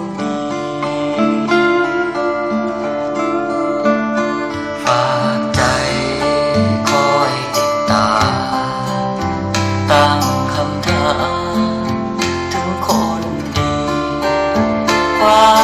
นดีฝากใจคอยจิตตา ตั้งคำถามถึงคนดีความ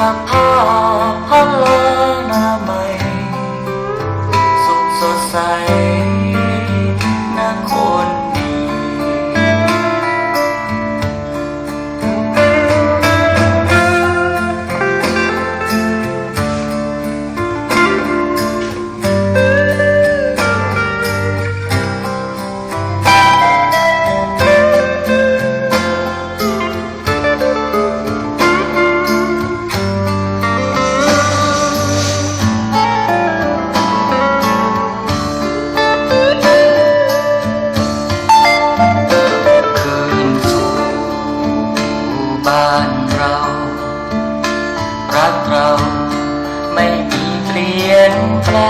come out. บ้านเรา รักเราไม่มีเปลี่ยนแปลง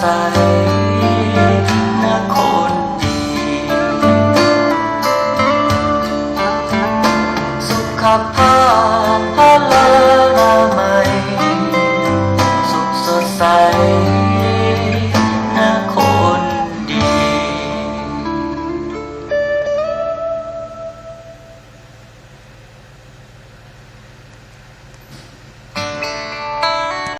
ใสนะคนดี สุขภาพพลังใหม่สุขสดใส